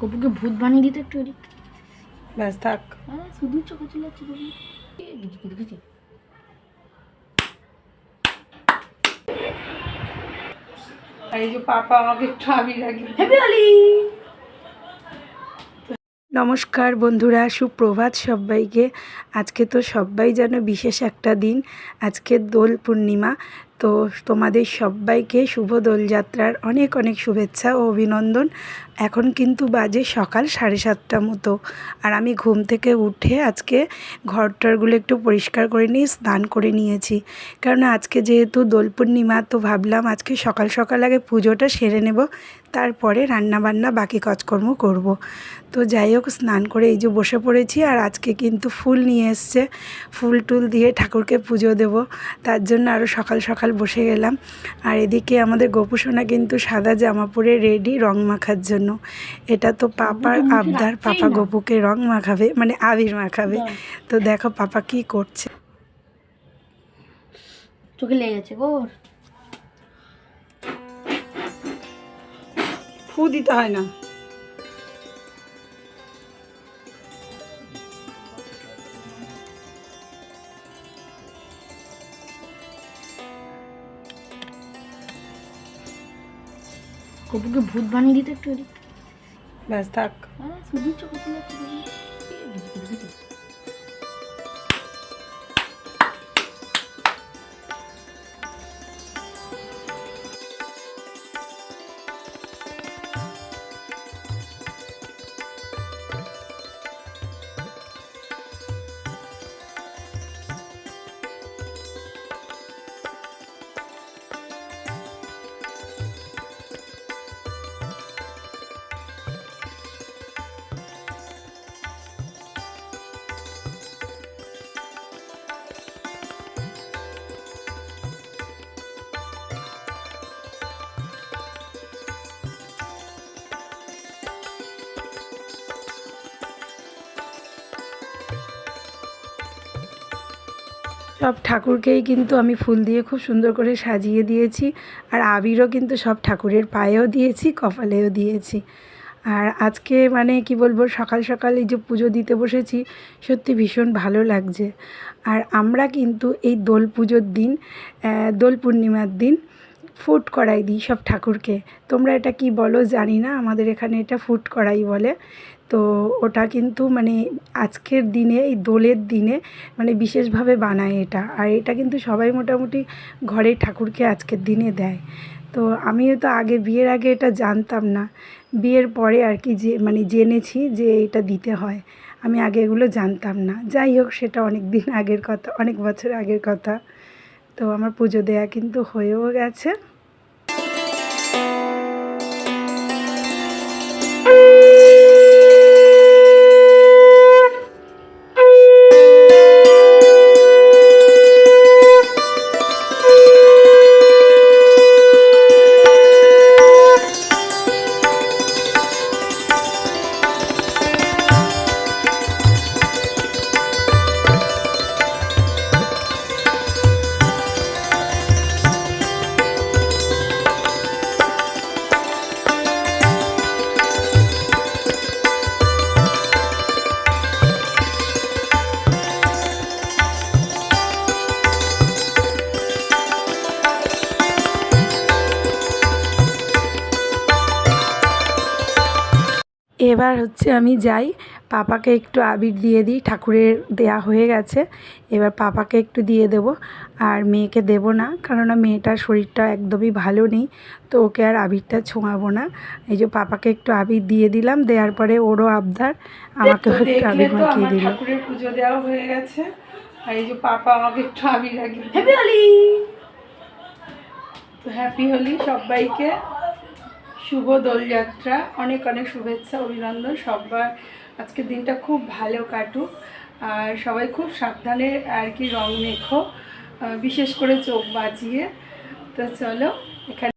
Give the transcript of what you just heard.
কপুকে ভূত বানিয়ে দিতে একটু এদিক ব্যাস থাক। হ্যাঁ শুধু চোখে চলে যাচ্ছে কপু এই যে পাপা আমাকে একটু নমস্কার বন্ধুরা সুপ্রভাত সবাইকে। আজকে তো সবাই যেন বিশেষ একটা দিন। আজকে দোল পূর্ণিমা তো তোমাদের সবাইকে শুভ দোলযাত্রার অনেক অনেক শুভেচ্ছা ও অভিনন্দন। এখন কিন্তু বাজে সকাল সাড়ে সাতটা মতো। আর আমি ঘুম থেকে উঠে আজকে ঘরটারগুলো একটু পরিষ্কার করে নিয়ে স্নান করে নিয়েছি। কারণ আজকে যেহেতু দোল পূর্ণিমা, তো ভাবলাম আজকে সকাল সকাল আগে পুজোটা সেরে নেব। তারপরে রান্নাবান্না বাকি কাজকর্ম করব। তো যাই হোক স্নান করে এই যে বসে পড়েছি আর আজকে কিন্তু ফুল নিয়ে এসছে। ফুল টুল দিয়ে ঠাকুরকে পুজো দেব। তার জন্য আরও সকাল সকাল বসে গেলাম। আর এদিকে আমাদের গোপুসোনা কিন্তু সাদা জামা পরে রেডি রং মাখার জন্য। এটা তো পাপার আবদার পাপা। গপুকে রং মাখাবে মানে আবির মাখাবে। তো দেখো পাপা কি করছে। চোখে লেগে গেছে ফু দিতে হয় না। কপুকে ভূত বানিয়ে দিতে একটু ব্যাস থাক। হ্যাঁ শুধু চোখে সব ঠাকুরকেই কিন্তু আমি ফুল দিয়ে খুব সুন্দর করে সাজিয়ে দিয়েছি। আর আবিরও কিন্তু সব ঠাকুরের পায়েও দিয়েছি, কপালেও দিয়েছি। আর আজকে মানে কি বলব, সকাল সকাল এই যে পুজো দিতে বসেছি, সত্যি ভীষণ ভালো লাগছে। আর আমরা কিন্তু এই দোল পুজোর দিন দোল পূর্ণিমার দিন ফুট করাই দিই সব ঠাকুরকে। তোমরা এটা কি বলো জানি না, আমাদের এখানে এটা ফুট করাই বলে। তো ওটা কিন্তু মানে আজকের দিনে, এই দোলের দিনে মানে বিশেষভাবে বানায় এটা। আর এটা কিন্তু সবাই মোটামুটি ঘরে ঠাকুরকে আজকের দিনে দেয়। তো আমিও তো আগে, বিয়ের আগে এটা জানতাম না। বিয়ের পরে আর কি যে মানে জেনেছি যে এটা দিতে হয়। আমি আগে এগুলো জানতাম না। যাই হোক, সেটা অনেক দিন আগের কথা, অনেক বছর আগের কথা। তো আমার পুজো দেয়া কিন্তু হয়েও গেছে। এবার হচ্ছে আমি যাই। পাপাকে একটু আবির দিয়ে দিই ঠাকুরের দেয়া হয়ে গেছে। এবার পাপাকে একটু দিয়ে দেব আর মেয়েকে দেব না কেননা মেয়েটার শরীরটা একদমই ভালো নেই তো ওকে আর আবিরটা ছোঁয়াবো না। এই যে পাপাকে একটু আবির দিয়ে দিলাম দেওয়ার পরে ওরও আবদার। আমাকে একটু আবির মাখিয়ে দিল। ঠাকুরের পুজো দেওয়া হয়ে গেছে আর এই যে পাপা আমাকে একটু আবির লাগিয়ে হ্যাপি হোলি তো হ্যাপি হোলি সবাইকে। শুভ দোলযাত্রা। অনেক অনেক শুভেচ্ছা, অভিনন্দন। সবার আজকের দিনটা খুব ভালো কাটুক। আর সবাই খুব সাবধানে আর কি রং মেখো। বিশেষ করে চোখ বাঁচিয়ে তো চলো, এখানে